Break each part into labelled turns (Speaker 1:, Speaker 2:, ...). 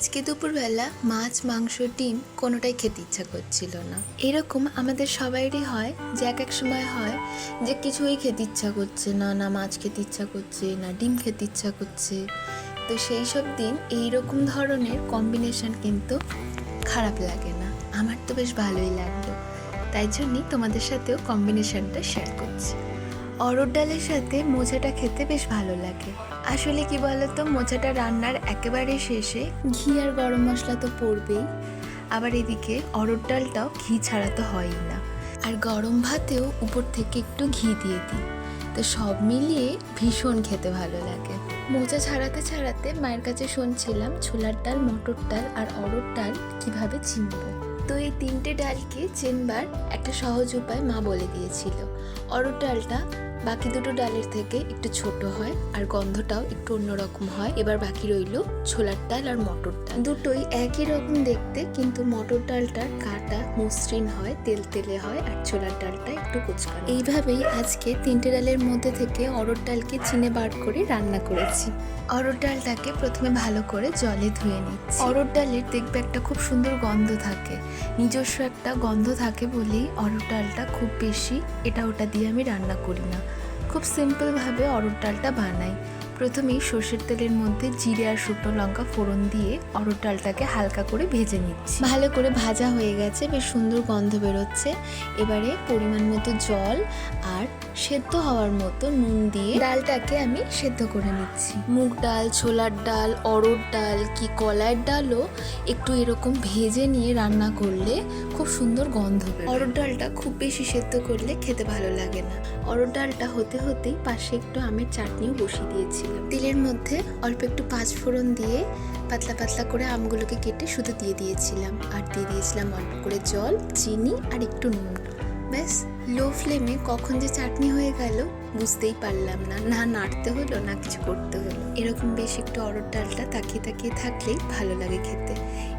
Speaker 1: আজকে দুপুরবেলা মাছ, মাংস, ডিম কোনোটাই খেতে ইচ্ছা করছিল না। এরকম আমাদের সবাইরই হয় যে এক এক সময় হয় যে কিছুই খেতে ইচ্ছা করছে না না মাছ খেতে ইচ্ছা করছে, না ডিম খেতে ইচ্ছা করছে। তো সেই সব দিন এইরকম ধরনের কম্বিনেশন কিন্তু খারাপ লাগে না। আমার তো বেশ ভালোই লাগল। তাই জন্যই তোমাদের সাথেও কম্বিনেশনটা শেয়ার করছি। অরড় ডালের সাথে মোচাটা খেতে বেশ ভালো লাগে। আসলে কি বলতো, মোচাটা রান্নার একেবারে শেষে ঘি আর গরম মশলা তো পড়বেই। আবার এদিকে অরড় ডালটাও ঘি ছাড়া তো হয়ই না। আর গরম ভাতেও উপর থেকে একটু ঘি দিয়ে দিই। তো সব মিলিয়ে ভীষণ খেতে ভালো লাগে। মোচা ছাড়াতে ছাড়াতে মায়ের কাছে শুনছিলাম, ছোলার ডাল, মটর ডাল আর অরড় ডাল কীভাবে চিনবো? তো এই তিনটে ডালকে চেনবার একটা সহজ উপায় মা বলে দিয়েছিল। অরড় ডালটা বাকি দুটো ডালের থেকে একটু ছোট হয় আর গন্ধটাও একটু অন্যরকম হয়। এবার বাকি রইল ছোলার ডাল আর মটর ডাল। দুটোই একই রকম দেখতে, কিন্তু মটর ডালটার কাটা মসৃণ হয়, তেল তেলে হয় আর ছোলার ডালটা একটু কুচকানো। এইভাবেই আজকে তিনটে ডালের মধ্যে থেকে অরড় ডালকে চিনে বার করে রান্না করেছি। অরড় ডালটাকে প্রথমে ভালো করে জলে ধুয়ে নিচ্ছি। অরড় ডালের দেখবে একটা খুব সুন্দর গন্ধ থাকে। নিজস্ব একটা গন্ধ থাকে বলেই অরড় ডালটা খুব বেশি এটা ওটা দিয়ে আমি রান্না করি না। খুব সিম্পলভাবে অরড় ডালটা বানাই। প্রথমেই সর্ষের তেলের মধ্যে জিরে আর শুকনো লঙ্কা ফোড়ন দিয়ে অরড় ডালটাকে হালকা করে ভেজে নিচ্ছি। ভালো করে ভাজা হয়ে গেছে, বেশ সুন্দর গন্ধ বেরোচ্ছে। এবারে পরিমাণ মতো জল আর সেদ্ধ হওয়ার মতো নুন দিয়ে ডালটাকে আমি সেদ্ধ করে নিচ্ছি। মুগ ডাল, ছোলার ডাল অরড় ডাল, কি কলার ডালও একটু এরকম ভেজে নিয়ে রান্না করলে খুব সুন্দর গন্ধ অরড় ডালটা খুব বেশি সেদ্ধ করলে খেতে ভালো লাগে না। অরড় ডালটা হতে হতেই পাশে একটু আমের চাটনিও বসিয়ে দিয়েছিলাম। তেলের মধ্যে অল্প একটু পাঁচ ফোড়ন দিয়ে পাতলা পাতলা করে আমগুলোকে কেটে শুধু দিয়ে দিয়েছিলাম। আর দিয়ে দিয়েছিলাম অল্প করে জল, চিনি আর একটু নুন। ব্যাস লো ফ্লেমে কখন যে চাটনি হয়ে গেল বুঝতেই পারলাম না। না নাড়তে হলো, না কিছু করতে হলো। এরকম বেশ একটু অরড় ডালটা তাকিয়ে তাকিয়ে থাকলেই ভালো লাগে খেতে।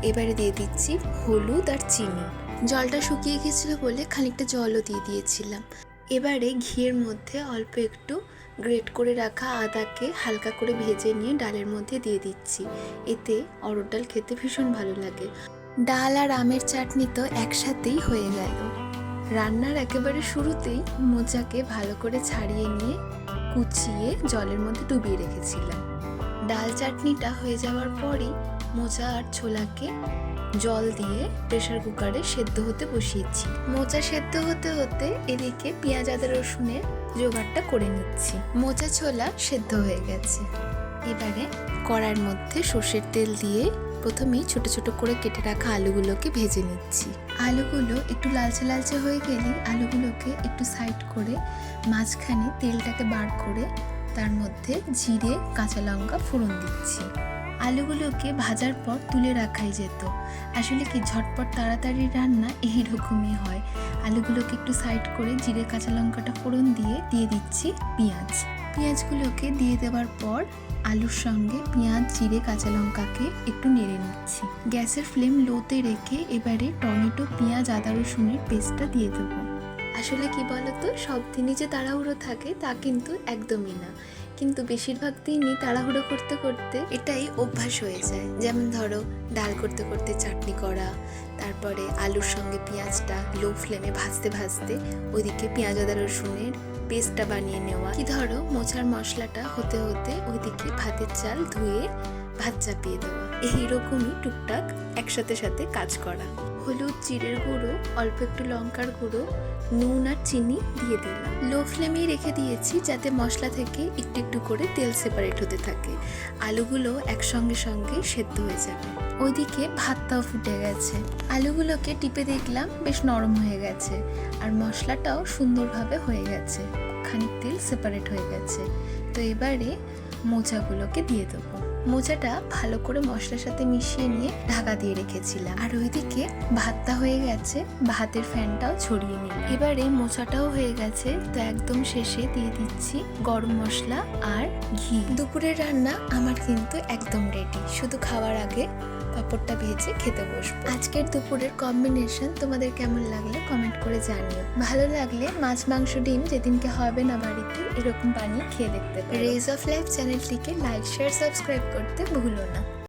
Speaker 1: এবারে দিয়ে দিচ্ছি হলুদ আর চিনি। জলটা শুকিয়ে গেছিল বলে খানিকটা জলও দিয়ে দিয়েছিলাম। এবারে ঘিয়ের মধ্যে অল্প একটু গ্রেট করে রাখা আদাকে হালকা করে ভেজে নিয়ে ডালের মধ্যে দিয়ে দিচ্ছি। এতে অরড় ডাল খেতে ভীষণ ভালো লাগে। ডাল আর আমের চাটনি তো একসাথেই হয়ে গেল। রান্নার একেবারে শুরুতেই মোচাকে ভালো করে ছাড়িয়ে নিয়ে কুচিয়ে জলের মধ্যে ডুবিয়ে রেখেছিলাম। ডাল চাটনিটা হয়ে যাওয়ার পরই মোচা আর ছোলাকে জল দিয়ে প্রেসার কুকারে সেদ্ধ হতে বসিয়েছি। মোচা সেদ্ধ হতে হতে এদিকে পেঁয়াজ, আদা, রসুনের জোগাড়টা করে নিচ্ছি। মোচা ছোলা সেদ্ধ হয়ে গেছে। এবারে কড়ার মধ্যে সর্ষের তেল দিয়ে প্রথমেই ছোট ছোট করে কেটে রাখা আলুগুলোকে ভেজে নিচ্ছি। আলুগুলো একটু লালচে লালচে হয়ে গেলে আলুগুলোকে একটু সাইড করে মাঝখানে তেলটাকে বার করে তার মধ্যে জিরে, কাঁচা লঙ্কা ফোড়ন দিচ্ছি। আলুগুলোকে ভাজার পর তুলে রাখাই যেত। আসলে কি ঝটপট তাড়াতাড়ি রান্না এই রকমই হয়। আলুগুলোকে একটু সাইড করে জিরে কাঁচা লঙ্কাটা ফোড়ন দিয়ে দিয়ে দিচ্ছি পেঁয়াজ। পেঁয়াজগুলোকে দিয়ে দেওয়ার পর আলুর সঙ্গে পেঁয়াজ, জিরে, কাঁচা লঙ্কাকে একটু নেড়ে নিচ্ছি। গ্যাসের ফ্লেম লোতে রেখে এবারে টমেটো, পেঁয়াজ, আদা রসুনের পেস্টটা দিয়ে দেবো। আসলে কি বলতো, সব দিনই যে তাড়াহুড়ো থাকে তা কিন্তু একদমই না। কিন্তু বেশিরভাগ দিনই তাড়াহুড়ো করতে করতে এটাই অভ্যাস হয়ে যায়। যেমন ধরো, ডাল করতে করতে চাটনি করা, তারপরে আলুর সঙ্গে পেঁয়াজটা লো ফ্লেমে ভাজতে ভাজতে ওইদিকে পেঁয়াজ, আদা, রসুনের পেস্টটা বানিয়ে নেওয়া। কি ধরো, মোচার মশলাটা হতে হতে ওইদিকে ভাতের চাল ধুয়ে ভাত চাপিয়ে দেওয়া। এইরকমই টুকটাক একসাথে সাথে কাজ করা। হলুদ জিরের গুঁড়ো, অল্প একটু লঙ্কার গুঁড়ো, নুন আর চিনি দিয়ে দিলাম। লো ফ্লেমেই রেখে দিয়েছি যাতে মশলা থেকে একটু একটু করে তেল সেপারেট হতে থাকে। আলুগুলো একসঙ্গে সঙ্গে সেদ্ধ হয়ে যাবে। ওইদিকে ভাতটাও ফুটে গেছে। আলুগুলোকে টিপে দেখলাম বেশ নরম হয়ে গেছে। আর মশলাটাও সুন্দরভাবে হয়ে গেছে। খানিক তেল সেপারেট হয়ে গেছে। তো এবারে মোচাগুলোকে দিয়ে দেবো। মোচাটা ভালো করে মশলার সাথে মিশিয়ে নিয়ে ঢাকা দিয়ে রেখেছিলাম। আর ওইদিকে ভাতটা হয়ে গেছে, ভাতের ফ্যানটাও ছড়িয়ে নিলাম। এবারে মোচাটাও হয়ে গেছে, তো একদম শেষে দিয়ে দিচ্ছি গরম মশলা আর ঘি। দুপুরের রান্না আমার কিন্তু একদম রেডি শুধু খাওয়ার আগে পাঁপড়টা ভেজে খেতে বসবো। আজকের দুপুরের কম্বিনেশন তোমাদের কেমন লাগলে কমেন্ট করে জানিও। ভালো লাগলে মাছ মাংস ডিম যেদিনকে হবে না বাড়িতে এরকম বানিয়ে খেয়ে দেখতে রেজ অফ লাইফ চ্যানেলটিকে লাইক শেয়ার সাবস্ক্রাইব করতে ভুলো না।